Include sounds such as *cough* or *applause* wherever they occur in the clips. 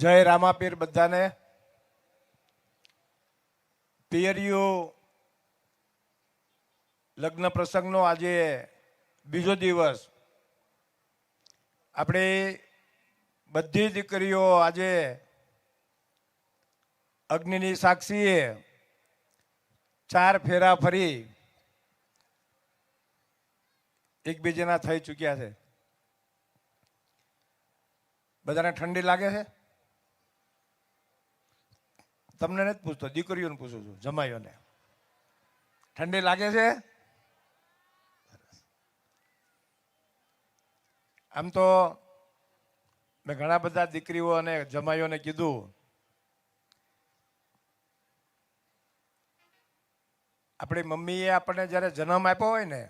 જય રામાપીર બધાને. પિયરીઓ લગ્ન પ્રસંગનો આજે બીજો દિવસ. આપણે બધી દીકરીઓ આજે અગ્નિની સાક્ષીએ ચાર ફેરા ફરી એકબીજાના થઈ ચૂક્યા છે. બધાને ઠંડી લાગે છે? તમને નથી પૂછતો, દીકરીઓને પૂછું છું, જમાઈઓને. ઠંડી લાગે છે? આમ તો મેં ઘણા બધા દીકરીઓ અને જમાઈઓને કીધું, આપણી મમ્મીએ આપણને જ્યારે જન્મ આપ્યો હોય ને,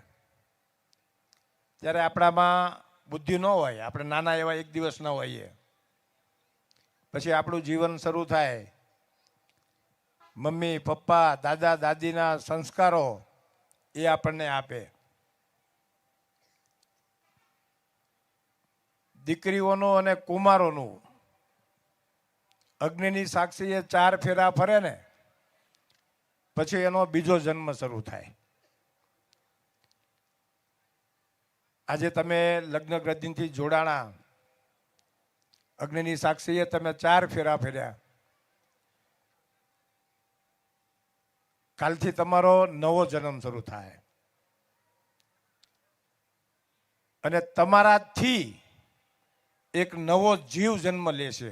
ત્યારે આપણામાં બુદ્ધિ ન હોય, આપણે નાના એવા એક દિવસ ન હોઈએ. પછી આપણું જીવન શરૂ થાય. મમ્મી, પપ્પા, દાદા, દાદીના સંસ્કારો એ આપણને આપે. દીકરીઓનું અને કુમારોનું. અગ્નિની સાક્ષીએ ચાર ફેરા ફરે ને, પછી એનો બીજો જન્મ શરૂ થાય. આજે તમે લગ્ન ગ્રંથિથી જોડાણા. અગ્નિની સાક્ષીએ તમે ચાર ફેરા ફેર્યા. કાલથી તમારો નવો જન્મ શરૂ થાય. અને તમારાથી એક નવો જીવ જન્મ લેશે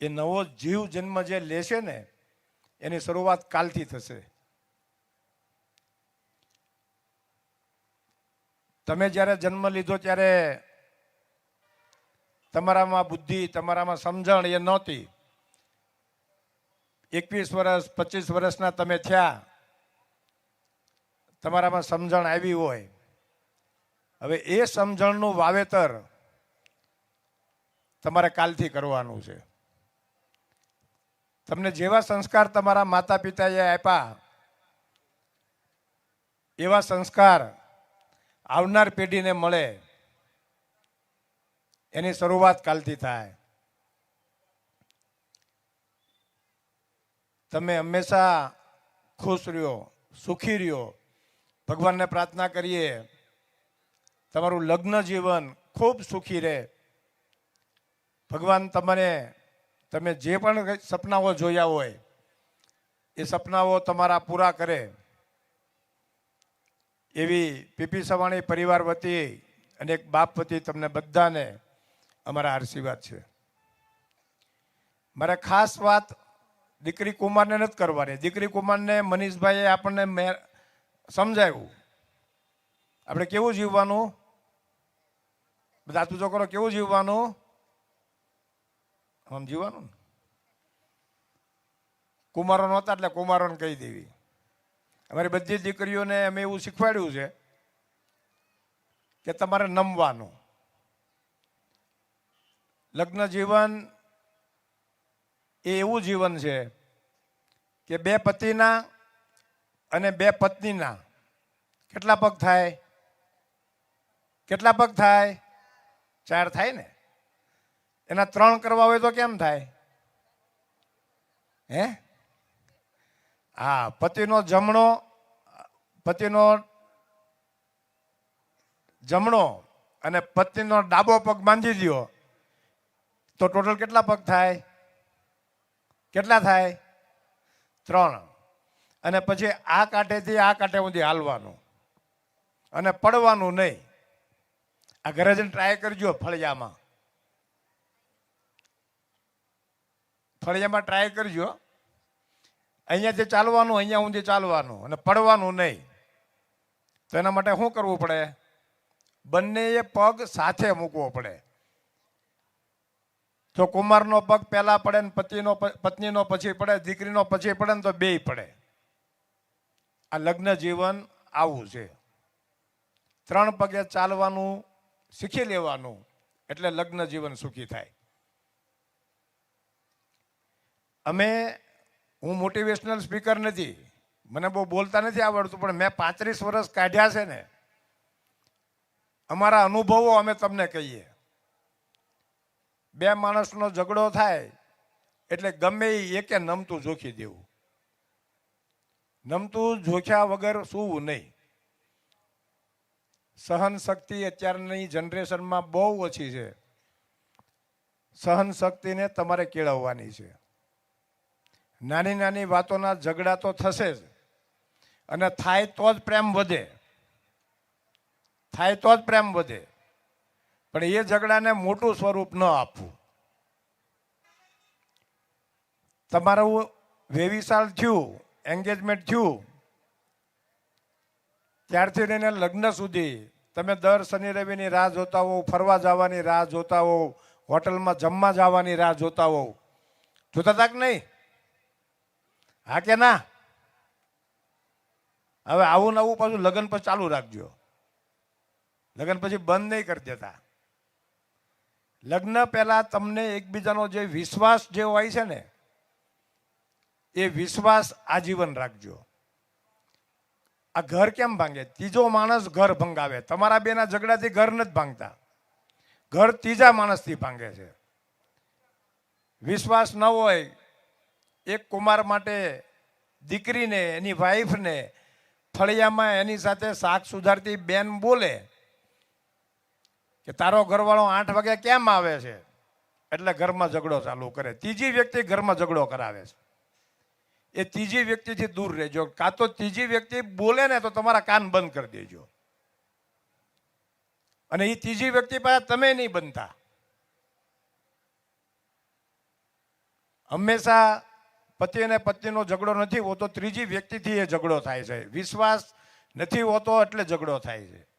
એ નવો જીવ જન્મ જે લેશે ને, એની શરૂઆત કાલથી થશે. તમે જ્યારે જન્મ લીધો ત્યારે તમારામાં બુદ્ધિ, તમારામાં સમજણ એ નહોતી. એકવીસ વર્ષ, પચીસ વર્ષના તમે થયા. તમારામાં સમજણ આવી હોય. હવે એ સમજણનું વાવેતર તમારે કાલથી કરવાનું છે. તમને જેવા સંસ્કાર તમારા માતા પિતાએ આપ્યા, એવા સંસ્કાર આવનાર પેઢીને મળે. એની શરૂઆત કાલથી થાય. તમે હંમેશા ખુશ રહ્યો, સુખી રહ્યો. ભગવાનને પ્રાર્થના કરીએ, તમારું લગ્ન જીવન ખૂબ સુખી રહે. ભગવાન તમને, તમે જે પણ સપનાઓ જોયા હોય, એ સપનાઓ તમારા પૂરા કરે. એવી પીપી સવાણી પરિવાર વતી અને એક બાપ વતી તમને બધાને અમારા આશીર્વાદ છે. મારે ખાસ વાત દીકરી કુમારને નથી કરવાની. દીકરી કુમારને મનીષભાઈએ આપણને મે- સમજાવ્યું. આપણે કેવું જીવવાનું? બધા તું છોકરો કેવું જીવવાનું? આમ જીવવાનું કુમારો નહોતા એટલે કુમારોને કહી દેવી. અમારી બધી દીકરીઓને અમે એવું શીખવાડ્યું છે કે તમારે નમવાનું. લગ્ન જીવન એ એવું જીવન છે કે બે પતિના અને બે પત્નીના. કેટલા પગ થાય? કેટલા પગ થાય? ચાર થાય ને. એના ત્રણ કરવા હોય તો કેમ થાય? હે? હા, પતિનો જમણો પતિનો જમણો અને પત્નીનો ડાબો પગ બાંધી દો તો ટોટલ કેટલા પગ થાય? કેટલા થાય? ત્રણ. અને પછી આ કાંઠેથી આ કાંઠે સુધી હાલવાનું. અને પડવાનું નહીં. આ ઘરે જઈને ટ્રાય કરજો ફળિયામાં. ફળિયામાં ટ્રાય કરજો. અહીંયાથી ચાલવાનું, અહીંયા સુધી ચાલવાનું અને પડવાનું નહીં. તો એના માટે શું કરવું પડે? બંનેએ પગ સાથે મૂકવો પડે. જો કુમારનો પગ પહેલા પડે ને પતિનો પત્નીનો પછી પડે, દીકરીનો પછી પડે ને તો બેય પડે. આ લગ્ન જીવન આવું છે. ત્રણ પગે ચાલવાનું શીખી લેવાનું એટલે લગ્ન જીવન સુખી થાય. અમે, હું મોટિવેશનલ સ્પીકર નથી. મને બહુ બોલતા નથી આવડતું, પણ મેં પાંત્રીસ વર્ષ કાઢ્યા છે ને. અમારા અનુભવો અમે તમને કહીએ. બે માણસનો ઝઘડો થાય, એટલે ગમે એ એકે નમતું જોખી દેવું. નમતું જોખ્યા વગર સૂવું નહીં. સહન શક્તિ અત્યારની જનરેશનમાં બહુ ઓછી છે. સહન શક્તિને તમારે કેળવવાની છે. નાની નાની વાતોના ઝઘડા તો થશે જ. અને થાય તો જ પ્રેમ વધે. થાય તો જ પ્રેમ વધે. પણ એ ઝઘડાને મોટું સ્વરૂપ ન આપવું. તમારું વેવિશાળ થયું એન્ગેજમેન્ટ થયું, ત્યારથી લઈને લગ્ન સુધી તમે દર શનિ રવિની રાહ જોતા હોવ, ફરવા જવાની રાહ જોતા હોવ, હોટલમાં જમવા જવાની રાહ જોતા હોવ. જોતા હતા કે નહીં? હા કે ના? હવે આવું નવું પાછું લગ્ન પછી ચાલુ રાખજો. લગ્ન પછી બંધ નહીં કરી દેતા. લગ્ન પહેલા તમને એકબીજાનો જે વિશ્વાસ જે હોય છે ને, એ વિશ્વાસ આજીવન રાખજો. આ ઘર કેમ ભાંગે? ત્રીજો માણસ ઘર ભંગાવે. તમારા બેના ઝઘડાથી ઘર નથી ભાંગતા. ઘર ત્રીજા માણસથી ભાંગે છે. વિશ્વાસ ન હોય, એક કુમાર માટે દીકરીને, એની વાઈફને ફળિયામાં એની સાથે શાક સુધારતી બેન બોલે કે તારો ઘરવાળો આઠ વાગે કેમ આવે છે? એટલે ઘરમાં ઝઘડો ચાલુ કરે. ત્રીજી વ્યક્તિ ઘરમાં ઝઘડો કરાવે છે. એ ત્રીજી વ્યક્તિથી દૂર રહેજો. કાં તો ત્રીજી વ્યક્તિ બોલે ને તો તમારા કાન બંધ કરી દેજો. અને એ ત્રીજી વ્યક્તિ પાસે તમે નહીં બનતા. હંમેશા પતિ અને પત્નીનો ઝઘડો નથી હોતો. ત્રીજી વ્યક્તિથી એ ઝઘડો થાય છે. વિશ્વાસ નથી હોતો એટલે ઝઘડો થાય છે.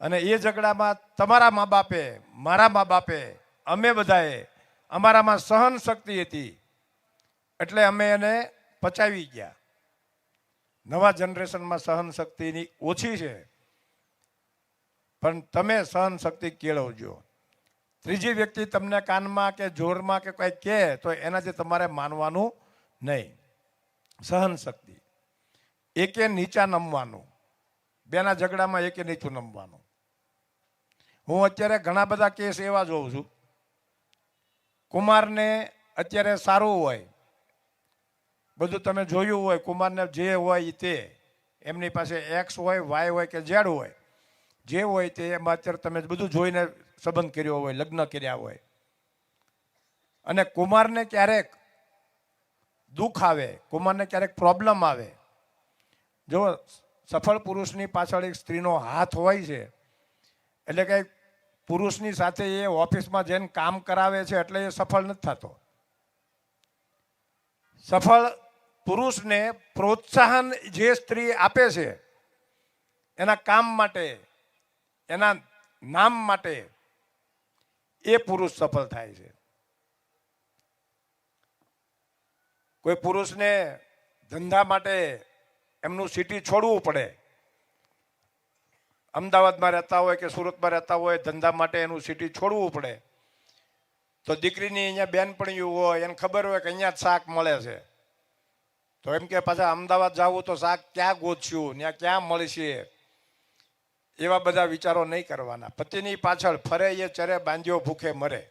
અને એ ઝઘડામાં તમારા મા બાપે મારા મા બાપે અમે બધાએ અમારામાં સહન શક્તિ હતી. એટલે અમે એને પચાવી ગયા. નવા જનરેશનમાં સહન શક્તિની ઓછી છે. પણ તમે સહન શક્તિ કેળવજો. ત્રીજી વ્યક્તિ તમને કાનમાં કે જોરમાં કે કંઈ કહે, તો એનાથી તમારે માનવાનું નહીં. સહન શક્તિ એકે નીચા નમવાનું. બેના ઝઘડામાં એકે નીચું નમવાનું. હું અત્યારે ઘણા બધા કેસ એવા જોઉં છું. કુમારને અત્યારે સારું હોય, બધું તમે જોયું હોય, કુમારને જે હોય તે. એમની પાસે એક્સ હોય વાય હોય કે ઝેડ હોય, જે હોય તે એમાં અત્યારે તમે બધું જોઈને સંબંધ કર્યો હોય, લગ્ન કર્યા હોય. અને કુમારને ક્યારેક દુઃખ આવે, કુમારને ક્યારેક પ્રોબ્લેમ આવે. જો સફળ પુરુષની પાછળ એક સ્ત્રીનો હાથ હોય છે, એટલે કે પુરુષની સાથે એ ઓફિસમાં જઈને કામ કરાવે છે એટલે એ સફળ નથી થતો. સફળ પુરુષને પ્રોત્સાહન જે સ્ત્રી આપે છે, એના કામ માટે, એના નામ માટે એ પુરુષ સફળ થાય છે. કોઈ પુરુષને ધંધા માટે એમનું સિટી છોડવું પડે અમદાવાદમાં રહેતા હોય કે સુરતમાં રહેતા હોય, ધંધા માટે એનું સિટી છોડવું પડે. તો દીકરીની અહીંયા બેનપણીયું હોય, એને ખબર હોય કે અહીંયા જ શાક મળે છે. તો એમ કે પાછા અમદાવાદ જવું તો શાક ક્યાં ગોતશું ત્યાં ક્યાં મળશે? એવા બધા વિચારો નહીં કરવાના. પતિની પાછળ ફરે એ ચરે, બાંધ્યો ભૂખે મરે.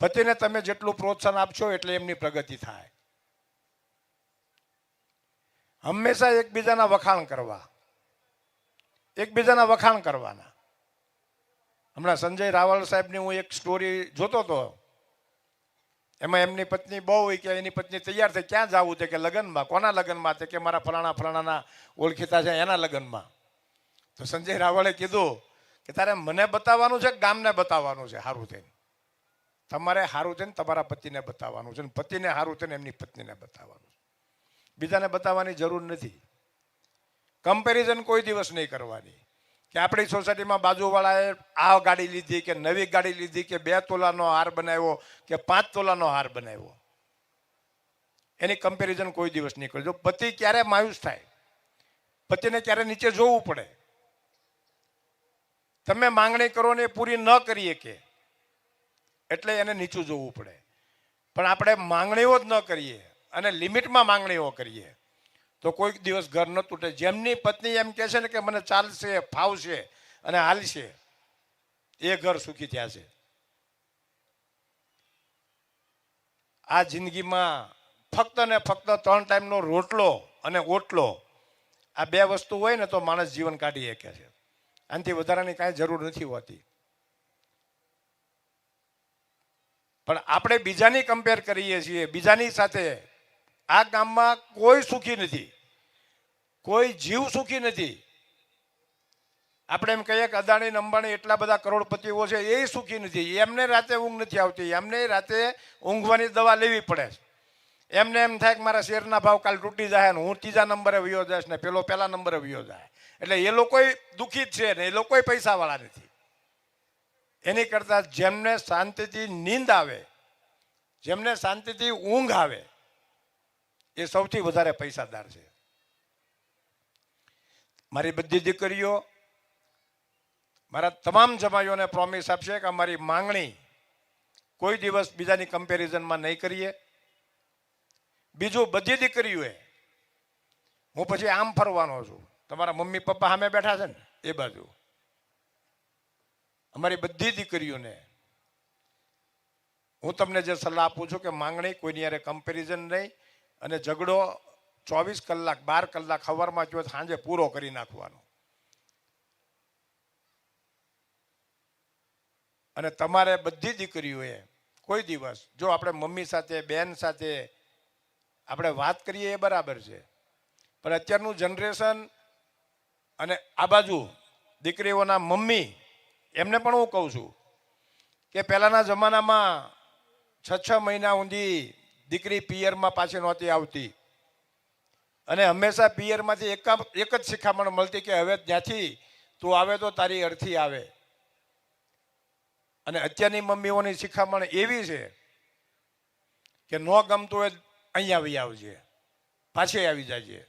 પતિને તમે જેટલું પ્રોત્સાહન આપશો એટલે એમની પ્રગતિ થાય. હંમેશા એકબીજાના વખાણ કરવા. એકબીજાના વખાણ કરવાના. હમણાં સંજય રાવલ સાહેબની હું એક સ્ટોરી જોતો હતો એમાં એમની પત્ની બહુ હોય કે એની પત્ની તૈયાર થઈ, ક્યાં જવું છે કે લગ્નમાં? કોના લગ્નમાં તે કે મારા ફલાણા ફલાણાના ઓળખીતા છે એના લગ્નમાં? તો સંજય રાવળે કીધું કે તારે મને બતાવવાનું છે ગામને બતાવવાનું છે સારું થઈને? તમારે સારું થઈને તમારા પતિને બતાવવાનું છે પતિને સારું થઈને એમની પત્નીને બતાવવાનું છે. બીજાને બતાવવાની જરૂર નથી. કમ્પેરિઝન કોઈ દિવસ નહીં કરવાની. કે આપણી સોસાયટીમાં બાજુવાળાએ આ ગાડી લીધી કે નવી ગાડી લીધી કે બે તોલાનો હાર બનાવ્યો કે પાંચ તોલાનો હાર બનાવ્યો. એની કમ્પેરિઝન કોઈ દિવસ નહીં કરજો પતિ ક્યારે માયુસ થાય, પતિને ક્યારે નીચે જોવું પડે, તમે માંગણી કરો ને એ પૂરી ન કરીએ કે, એટલે એને નીચું જોવું પડે. પણ આપણે માંગણીઓ જ ન કરીએ અને લિમિટમાં માંગણીઓ કરીએ. તો કોઈક દિવસ ઘર ન તૂટે. જેમની પત્ની એમ કહે છે ને કે મને ચાલશે, ફાવશે અને હાલશે, એ ઘર સુખી થયા છે. આ જિંદગીમાં ફક્ત ને ફક્ત ત્રણ ટાઈમનો રોટલો અને ઓટલો આ બે વસ્તુ હોય ને તો માણસ જીવન કાઢી શકે છે. આનાથી વધારાની કાંઈ જરૂર નથી હોતી. પણ આપણે બીજાની કમ્પેર કરીએ છીએ, બીજાની સાથે આ ગામમાં કોઈ સુખી નથી. કોઈ જીવ સુખી નથી. આપણે એમ કહીએ કે અદાણી અંબાણી એટલા બધા કરોડપતિઓ છે, એ સુખી નથી. એમને રાતે ઊંઘ નથી આવતી. એમને રાતે ઊંઘવાની દવા લેવી પડે છે. એમને એમ થાય કે મારા શેરના ભાવ કાલ તૂટી જાય ને હું ત્રીજા નંબરે વયો જઈશ ને પેલો પહેલા નંબરે વયો જાય. એટલે એ લોકોય દુઃખી છે ને એ લોકોય પૈસાવાળા નથી. એની કરતાં જેમને શાંતિથી નીંદ આવે, જેમને શાંતિથી ઊંઘ આવે એ સૌથી વધારે પૈસાદાર છે. મારી બધી દીકરીઓ મારા તમામ જમાઈઓને પ્રોમિસ આપશે કે અમારી માંગણી કોઈ દિવસ બીજાની કમ્પેરિઝનમાં નહીં કરીએ. બીજું બધી દીકરીઓએ હું પછી આમ ફરવાનો છું. તમારા મમ્મી પપ્પા સામે બેઠા છે ને, એ બાજુ. અમારી બધી દીકરીઓને હું તમને જે સલાહ આપું છું કે માંગણી કોઈની યારે કમ્પેરિઝન નહીં અને ઝઘડો ચોવીસ કલાક, બાર કલાક સવારમાં જો સાંજે પૂરો કરી નાખવાનો. અને તમારે બધી દીકરીઓએ કોઈ દિવસ, જો આપણે મમ્મી સાથે, બેન સાથે આપણે વાત કરીએ એ બરાબર છે. પણ અત્યારનું જનરેશન અને આ બાજુ દીકરીઓના મમ્મી, એમને પણ હું કહું છું કે પહેલાંના જમાનામાં છ છ મહિના સુધી દીકરી પિયરમાં પાછી નહોતી આવતી. અને હંમેશા પિયરમાંથી એક એક જ શિખામણ મળતી કે હવે ત્યાંથી તું આવે તો તારી અર્થી આવે. અને અત્યારની મમ્મીઓની શિખામણ એવી છે કે ન ગમતું હોય અહીંયા આવી આવજે, પાછી આવી જાજે.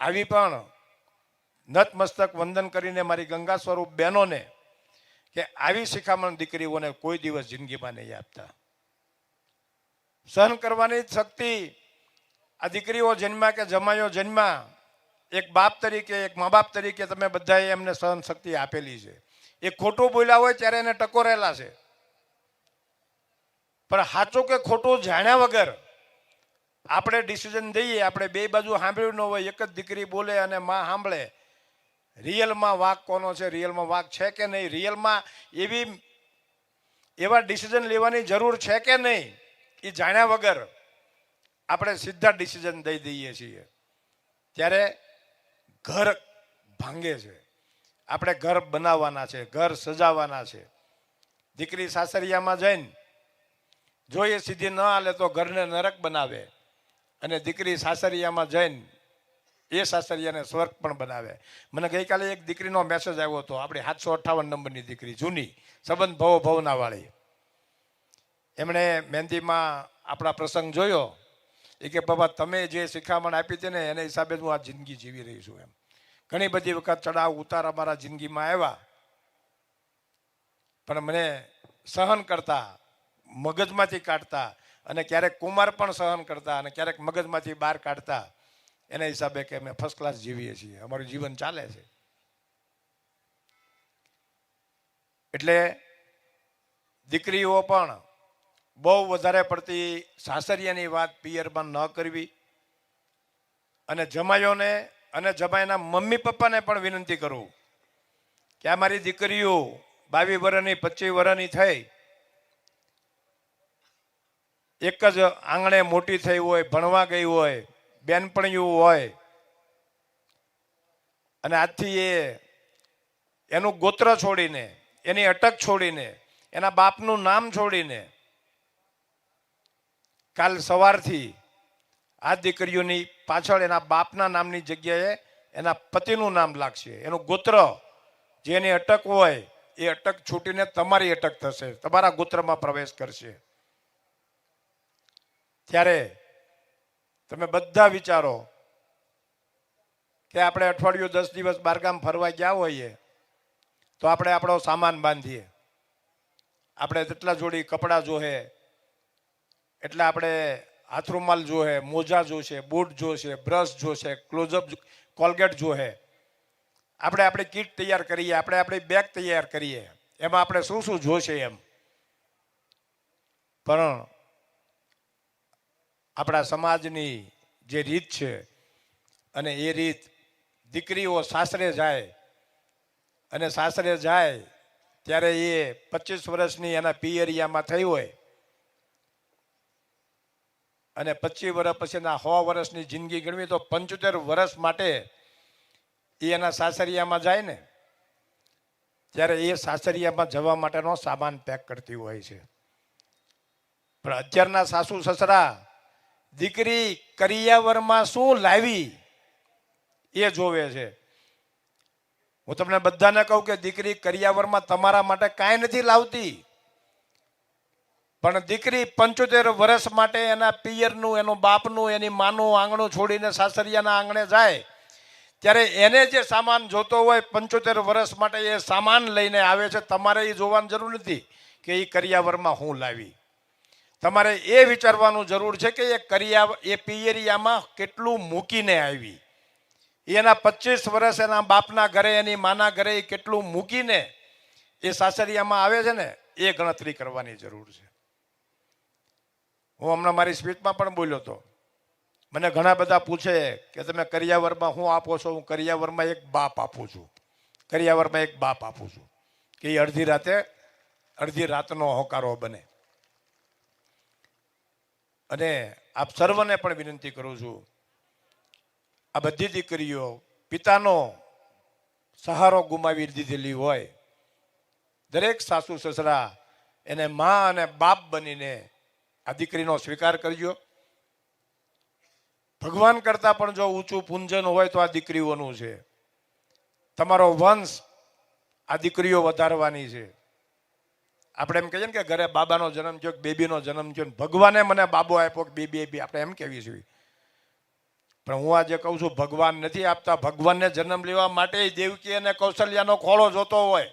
આવી પણ નતમસ્તક વંદન કરીને મારી ગંગા સ્વરૂપ બહેનોને કે આવી શિખામણ દીકરીઓને કોઈ દિવસ જિંદગીમાં નહીં આપતા. સહન કરવાની શક્તિ આ દીકરીઓ જન્મ્યા કે જમાયો જન્મ્યા, એક બાપ તરીકે, એક મા બાપ તરીકે તમે બધાએ એમને સહન શક્તિ આપેલી છે. એ ખોટું બોલ્યા હોય ત્યારે એને ટકોરેલા છે. પણ સાચું કે ખોટું જાણ્યા વગર આપણે ડિસિઝન દઈએ, આપણે બે બાજુ સાંભળ્યું ન હોય, એક જ દીકરી બોલે અને માં સાંભળે. રિયલમાં વાક કોનો છે? રિયલમાં વાક છે કે નહીં? રિયલમાં એવી, એવા ડિસિઝન લેવાની જરૂર છે કે નહીં? એ જાણ્યા વગર આપણે સીધા ડિસિઝન દઈ દઈએ છીએ. ત્યારે ઘર ભાંગે છે. આપણે ઘર બનાવવાના છે, ઘર સજાવવાના છે. દીકરી સાસરિયામાં જઈને જો એ સીધી ન હાલે તો ઘરને નરક બનાવે. અને દીકરી સાસરિયામાં જઈને એ સાસરિયાને સ્વર્ગ પણ બનાવે. મને ગઈકાલે એક દીકરીનો મેસેજ આવ્યો હતો. આપણી સાતસો અઠ્ઠાવન નંબરની દીકરી, જૂની, સંબંધ ભવો ભવના વાળી એમણે મહેંદીમાં આપણા પ્રસંગ જોયો. એ કે, બાબા, તમે જે શિખામણ આપી હતી ને, એના હિસાબે હું આ જિંદગી જીવી રહી છું એમ. ઘણી બધી વખત ચડાવ ઉતાર અમારા જિંદગીમાં આવ્યા. પણ મને સહન કરતા, મગજમાંથી કાઢતા અને ક્યારેક કુમાર પણ સહન કરતા અને ક્યારેક મગજમાંથી બહાર કાઢતા, એના હિસાબે કે અમે ફર્સ્ટ ક્લાસ જીવીએ છીએ. અમારું જીવન ચાલે છે. એટલે દીકરીઓ પણ બહુ વધારે પડતી સાસરિયાની વાત પિયરમાં ન કરવી. અને જમાઈઓને અને જમાઈના મમ્મી પપ્પાને પણ વિનંતી કરું કે આ મારી દીકરીઓ બાવીસ વર્ષની પચીસ વર્ષની થઈ. એક જ આંગણે મોટી થઈ હોય, ભણવા ગઈ હોય બેનપણીયું હોય. અને આજથી એ એનું ગોત્ર છોડીને, એની અટક છોડીને, એના બાપનું નામ છોડીને કાલ સવારથી આ દીકરીઓની પાછળ એના બાપના નામની જગ્યાએ એના પતિનું નામ લાગશે. એનું ગોત્ર જેની અટક હોય એ અટક છૂટીને તમારી અટક થશે. તમારા ગોત્રમાં પ્રવેશ કરશે. ત્યારે તમે બધા વિચારો કે આપણે અઠવાડિયું દસ દિવસ બારગામ ફરવા ગયા હોઈએ તો આપણે આપણો સામાન બાંધીએ. આપણે જેટલા જોડી કપડાં જોહે એટલે આપણે હાથરૂમાલ જોહે, મોજા જોશે, બૂટ જોશે, બ્રશ જોશે ક્લોઝઅપ કોલગેટ જોહે. આપણે આપણી કીટ તૈયાર કરીએ, આપણે આપણી બેગ તૈયાર કરીએ. એમાં આપણે શું શું જોશે એમ. પણ આપણા સમાજની જે રીત છે અને એ રીત દીકરીઓ સાસરે જાય અને સાસરે જાય ત્યારે એ પચીસ વર્ષની એના પિયરિયામાં થઈ હોય અને પચીસ વર્ષ પછીના સો વર્ષની જિંદગી ગણવી, તો પંચોતેર વર્ષ માટે એ એના સાસરિયામાં જાય ને, ત્યારે એ સાસરિયામાં જવા માટેનો સામાન પેક કરતી હોય છે. પણ અત્યારના સાસુ સસરા, દીકરી કરિયાવરમાં શું લાવી એ જોવે છે. હું તમને બધાને કહું કે દીકરી કરિયાવરમાં તમારા માટે કાંઈ નથી લાવતી. પણ દીકરી પંચોતેર વર્ષ માટે એના પિયરનું, એનું બાપનું, એની માનું આંગણું છોડીને સાસરિયાના આંગણે જાય, ત્યારે એને જે સામાન જોતો હોય પંચોતેર વર્ષ માટે એ સામાન લઈને આવે છે, તમારે એ જોવાની જરૂર નથી કે એ કરિયાવરમાં હું લાવી. તમારે એ વિચારવાનું જરૂર છે કે એ કરિયા, એ પિયરિયામાં કેટલું મૂકીને આવી. એના પચીસ વર્ષ એના બાપના ઘરે, એની માના ઘરે કેટલું મૂકીને એ સાસરિયામાં આવે છે ને, એ ગણતરી કરવાની જરૂર છે. હું હમણાં મારી સ્પીચમાં પણ બોલ્યો હતો. મને ઘણા બધા પૂછે કે તમે કરિયાવરમાં હું આપો છો? હું કરિયાવરમાં એક બાપ આપું છું. કરિયાવરમાં એક બાપ આપું છું. કે એ અડધી રાતે, અડધી રાતનો હોકારો બને. અને આપ સર્વને પણ વિનંતી કરું છું, આ બધી દીકરીઓ પિતાનો સહારો ગુમાવી દીધેલી હોય. દરેક સાસુ સસરા એને મા અને બાપ બનીને આ દીકરીનો સ્વીકાર કરજો. ભગવાન કરતાં પણ જો ઊંચું પૂંજન હોય તો આ દીકરીઓનું છે. તમારો વંશ આ દીકરીઓ વધારવાની છે. આપણે એમ કહીએ ને કે ઘરે બાબાનો જન્મ થયો, કે બેબીનો જન્મ થયો ભગવાને મને બાબો આપ્યો કે બેબી આપી આપણે એમ કહેવી છીએ પણ હું આજે કહું છું, ભગવાન નથી આપતા, ભગવાનને જન્મ લેવા માટે દેવકી અને કૌશલ્યાનો ખોળો જોતો હોય.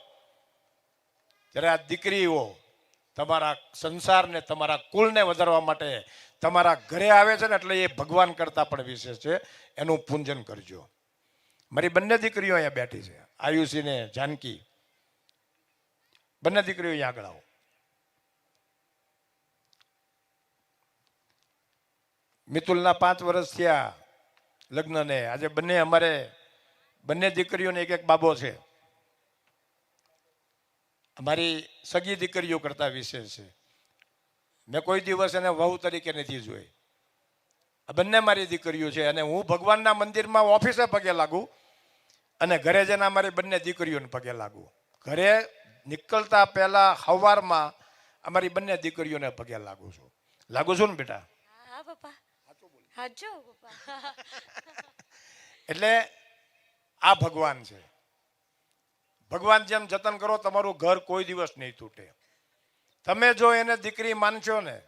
ત્યારે આ દીકરીઓ તમારા સંસારને, તમારા કુલને વધારવા માટે તમારા ઘરે આવે છે ને એટલે એ ભગવાન કરતાં પણ વિશેષ છે. એનું પૂંજન કરજો. મારી બંને દીકરીઓ અહીંયા બેઠી છે. આયુષી ને જાનકી. બંને દીકરીઓ અહીંયા આગળ આવો. મિતુલના પાંચ વર્ષ થયા લગ્નને. આજે બંને અમારે, બંને દીકરીઓને એક એક બાબો છે. અમારી સગી દીકરીઓ કરતાં વિશેષ છે. મેં કોઈ દિવસ એને વહુ તરીકે નથી જોઈ. આ બંને મારી દીકરીઓ છે અને હું ભગવાનના મંદિરમાં ઓફિસે પગે લાગુ અને ઘરે જઈને અમારી બંને દીકરીઓને પગે લાગુ. ઘરે નીકળતા પહેલા સવારમાં અમારી બંને દીકરીઓને પગે લાગુ છું. લાગુ છું ને બેટા? *laughs* એટલે આ ભગવાન છે. ભગવાન જેમ જતન કરો, તમારું ઘર કોઈ દિવસ નહીં તૂટે. તમે જો એને દીકરી માનશો ને,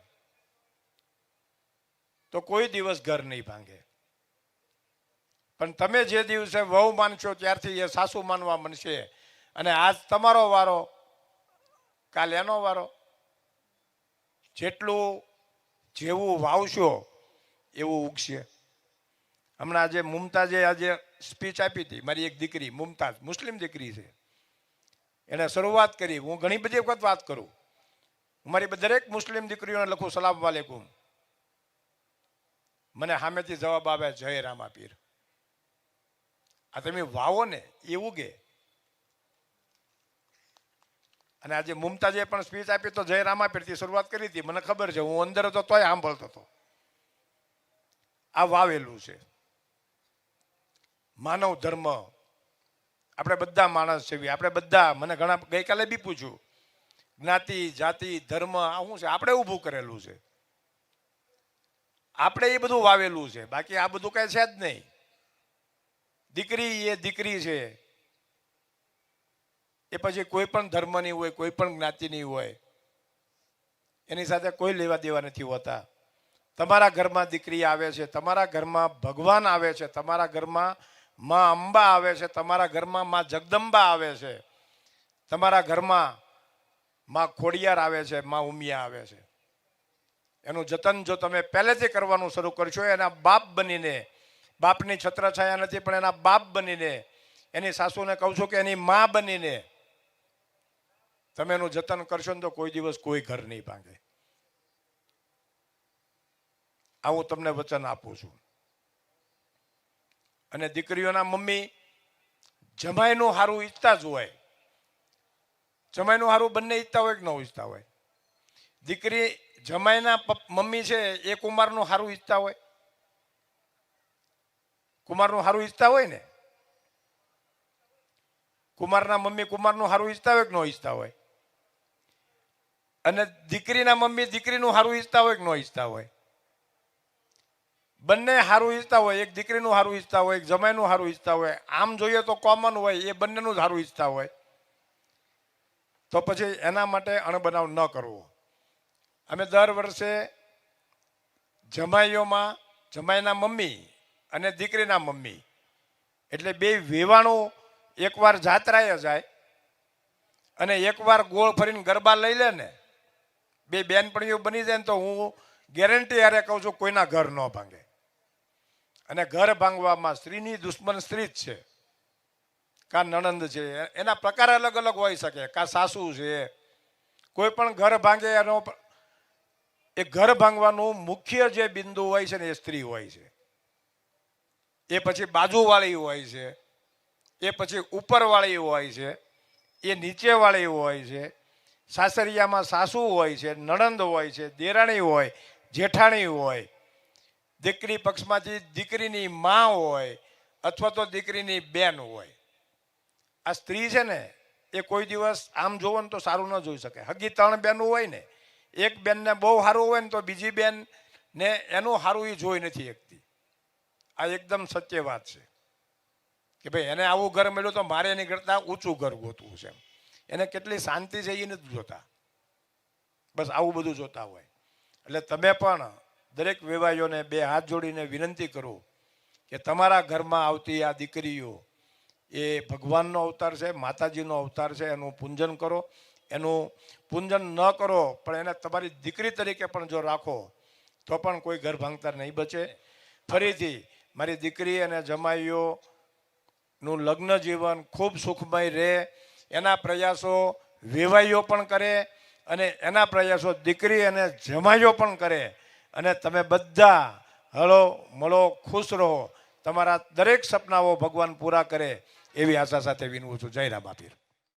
તો કોઈ દિવસ ઘર નહીં ભાંગે. પણ તમે જે દિવસે વહુ માનશો, ત્યારથી એ સાસુ માનવા મળશે અને આજ તમારો વારો કાલ એનો વારો, જેટલું જેવું વાવશો, એવું ઉગશે. હમણાં આજે મુમતાજે આજે સ્પીચ આપી હતી, મારી એક દીકરી, મુમતાજ, મુસ્લિમ દીકરી છે. એણે શરૂઆત કરી. હું ઘણી બધી વખત વાત કરું. હું મારી દરેક મુસ્લિમ દીકરીઓને લખું, સલામ વાલેકુમ. મને સામેથી જવાબ આવે, જય રામા પીર આ તમે વાવો ને, એવું કે. અને આજે મુમતાજે પણ સ્પીચ આપી તો જય રામા પીરથી શરૂઆત કરી હતી. મને ખબર છે, હું અંદર હતો તોય સાંભળતો હતો. આ વાવેલું છે. માનવ ધર્મ આપણે બધા માણસ છે, આપણે બધા, મને ઘણા, ગઈકાલે બી પૂછ્યું, જ્ઞાતિ, જાતિ, ધર્મ, આ શું છે? આપણે ઊભું કરેલું છે. આપણે એ બધું વાવેલું છે. બાકી આ બધું કઈ છે જ નહીં. દીકરી એ દીકરી છે. એ પછી કોઈ પણ ધર્મની હોય, કોઈ પણ જ્ઞાતિની હોય, એની સાથે કોઈ લેવા દેવા નથી હોતા. તમારા ઘરમાં દીકરી આવે છે, તમારા ઘરમાં ભગવાન આવે છે, તમારા ઘરમાં માં અંબા આવે છે, તમારા ઘરમાં માં જગદંબા આવે છે, તમારા ઘરમાં માં ખોડિયાર આવે છે, માં ઉમિયા આવે છે. એનું જતન જો તમે પહેલેથી કરવાનું શરૂ કરશો, એના બાપ બનીને, બાપની છત્રછાયા નથી, પણ એના બાપ બનીને, એની સાસુને કહું છું કે એની મા બનીને તમે એનું જતન કરશો ને તો કોઈ દિવસ કોઈ ઘર નહીં ભાંગે. આ હું તમને વચન આપું છું. અને દીકરીઓના મમ્મી જમાઈનું સારું ઈચ્છતા જ હોય. જમાઈનું સારું બંને ઈચ્છતા હોય કે ન ઈચ્છતા હોય? દીકરી જમાઈના મમ્મી છે એ કુમારનું સારું ઈચ્છતા હોય? કુમારનું સારું ઈચ્છતા હોય ને? કુમારના મમ્મી કુમારનું સારું ઈચ્છતા હોય કે ન ઈચ્છતા હોય? અને દીકરીના મમ્મી દીકરીનું સારું ઈચ્છતા હોય કે ન ઈચ્છતા હોય? બંને સારું ઈચ્છતા હોય, એક દીકરીનું સારું ઈચ્છતા હોય, એક જમાઈનું સારું ઈચ્છતા હોય, આમ જોઈએ તો કોમન હોય, એ બંનેનું સારું ઈચ્છતા હોય. તો પછી એના માટે અણબનાવ ન કરવો. અમે દર વર્ષે જમાઈઓમાં, જમાઈના મમ્મી અને દીકરીના મમ્મી, એટલે બે વેવાણું એકવાર જાત્રાએ જાય અને એકવાર ગોળ ફરીને ગરબા લઈ લે ને, બે બેનપણીઓ બની જાય ને તો હું ગેરંટી હારે કહું છું કોઈના ઘર ન ભાંગે. અને ઘર ભાંગવામાં સ્ત્રીની દુશ્મન સ્ત્રી જ છે. કા નણંદ છે, એના પ્રકાર અલગ અલગ હોઈ શકે. કા સાસુ છે, કોઈ પણ ઘર ભાંગે એનો એ ઘર ભાંગવાનું મુખ્ય જે બિંદુ હોય છે ને એ સ્ત્રી હોય છે. એ પછી બાજુવાળી હોય છે, એ પછી ઉપરવાળી હોય છે, એ નીચેવાળી હોય છે, સાસરિયામાં સાસુ હોય છે, નણંદ હોય છે, દેરાણી હોય, જેઠાણી હોય દીકરી પક્ષમાંથી દીકરીની માં હોય અથવા તો દીકરીની બેન હોય. આ સ્ત્રી છે ને, એ કોઈ દિવસ આમ જોવો ને તો સારું ન જોઈ શકે. હગી ત્રણ બેનું હોય ને, એક બેનને બહુ સારું હોય ને તો બીજી બેન ને એનું સારું એ જોઈ નથી શકતી. આ એકદમ સત્ય વાત છે. કે ભાઈ, એને આવું ઘર મળ્યું તો મારે એની કરતાં ઊંચું ઘર ગોતવું છે. એને કેટલી શાંતિ છે એ નથી જોતા. બસ આવું બધું જોતા હોય. એટલે તમે પણ દરેક વેવાઈઓને બે હાથ જોડીને વિનંતી કરું કે તમારા ઘરમાં આવતી આ દીકરીઓ એ ભગવાનનો અવતાર છે, માતાજીનો અવતાર છે, એનું પૂંજન કરો. એનું પૂંજન ન કરો, પણ એને તમારી દીકરી તરીકે પણ જો રાખો, તો પણ કોઈ ઘર ભાંગતા નહીં બચે. ફરીથી મારી દીકરી અને જમાઈઓનું લગ્ન જીવન ખૂબ સુખમય રહે. એના પ્રયાસો વેવાઈઓ પણ કરે અને એના પ્રયાસો દીકરી અને જમાઈઓ પણ કરે. અને તમે બધા હળો મળો, ખુશ રહો. તમારા દરેક સપનાઓ ભગવાન પૂરા કરે એવી આશા સાથે વિનવું છું. જય રામાપીર